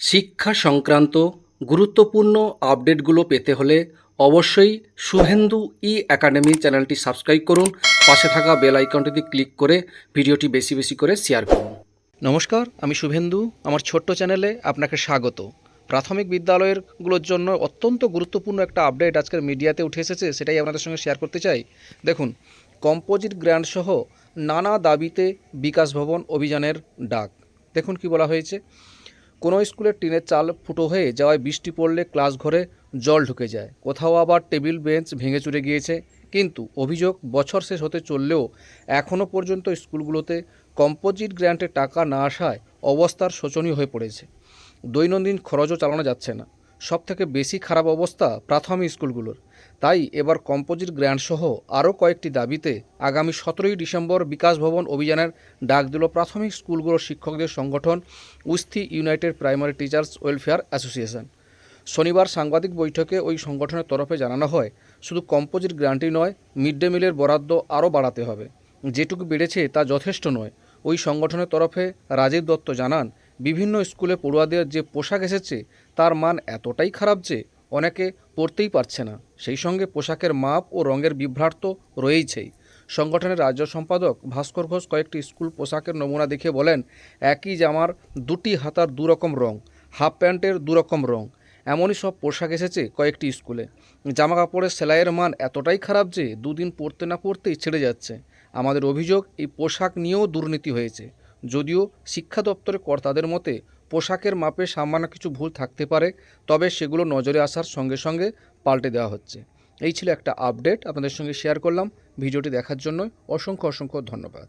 শিক্ষা সংক্রান্ত গুরুত্বপূর্ণ আপডেটগুলো পেতে হলে অবশ্যই শুভেন্দু ই একাডেমি চ্যানেলটি সাবস্ক্রাইব করুন। পাশে থাকা বেল আইকনটিতে ক্লিক করে ভিডিওটি বেশি বেশি করে শেয়ার করুন। নমস্কার, আমি শুভেন্দু। আমার ছোট্ট চ্যানেলে আপনাকে স্বাগত। প্রাথমিক বিদ্যালয়েরগুলোর জন্য অত্যন্ত গুরুত্বপূর্ণ একটা আপডেট আজকের মিডিয়াতে উঠে এসেছে, সেটাই আপনাদের সঙ্গে শেয়ার করতে চাই। দেখুন, কম্পোজিট গ্র্যান্ড সহ নানা দাবিতে বিকাশ ভবন অভিযানের ডাক। দেখুন কি বলা হয়েছে। কোনো স্কুলের টিনের চাল ফুটো হয়ে যাওয়ায় বৃষ্টি পড়লে ক্লাস ঘরে জল ঢুকে যায়। কোথাও আবার টেবিল, বেঞ্চ ভেঙে চুরে গিয়েছে। কিন্তু অভিযোগ বছর শেষ হতে চললেও এখনও পর্যন্ত স্কুলগুলোতে কম্পোজিট গ্র্যান্টে টাকা না আসায় অবস্থার শোচনীয় হয়ে পড়েছে। দৈনন্দিন খরচও চালানো যাচ্ছে না। সব থেকে বেশি খারাপ অবস্থা প্রাথমিক স্কুলগুলোর। তাই এবার কম্পোজিট গ্র্যান্ট সহ আরও কয়েকটি দাবিতে আগামী সতেরোই ডিসেম্বর বিকাশ ভবন অভিযানের ডাক দিল প্রাথমিক স্কুলগুলোর শিক্ষকদের সংগঠন উস্থি united primary teachers welfare association. শনিবার সাংবাদিক বৈঠকে ওই সংগঠনের তরফে জানানো হয়, শুধু কম্পোজিট গ্রান্টই নয়, মিড ডে মিলের বরাদ্দ আরও বাড়াতে হবে। যেটুকু বেড়েছে তা যথেষ্ট নয়। ওই সংগঠনের তরফে রাজীব দত্ত জানান বিভিন্ন স্কুলে পড়ুয়াদের যে পোশাক এসেছে, তার মান এতটাই খারাপ যে অনেকে পরতেই পারছে না। সেই সঙ্গে পোশাকের মাপ ও রঙের বিভ্রাট তো রয়েইছেই। সংগঠনের রাজ্য সম্পাদক ভাস্কর ঘোষ কয়েকটি স্কুল পোশাকের নমুনা দেখে বলেন, একই জামার দুটি হাতার দুরকম রং, হাফ প্যান্টের দুরকম রং, এমনই সব পোশাক এসেছে কয়েকটি স্কুলে। জামা কাপড়ের সেলাইয়ের মান এতটাই খারাপ যে দুদিন পরতে না পরতেই ছেড়ে যাচ্ছে। আমাদের অভিযোগ, এই পোশাক নিয়েও দুর্নীতি হয়েছে। যদিও শিক্ষা দপ্তরের কর্তাদের মতে, পোশাকের মাপে সামান্য কিছু ভুল থাকতে পারে, তবে সেগুলো নজরে আসার সঙ্গে সঙ্গে পাল্টে দেওয়া হচ্ছে। এই ছিল একটা আপডেট, আপনাদের সঙ্গে শেয়ার করলাম। ভিডিওটি দেখার জন্য অসংখ্য অসংখ্য ধন্যবাদ।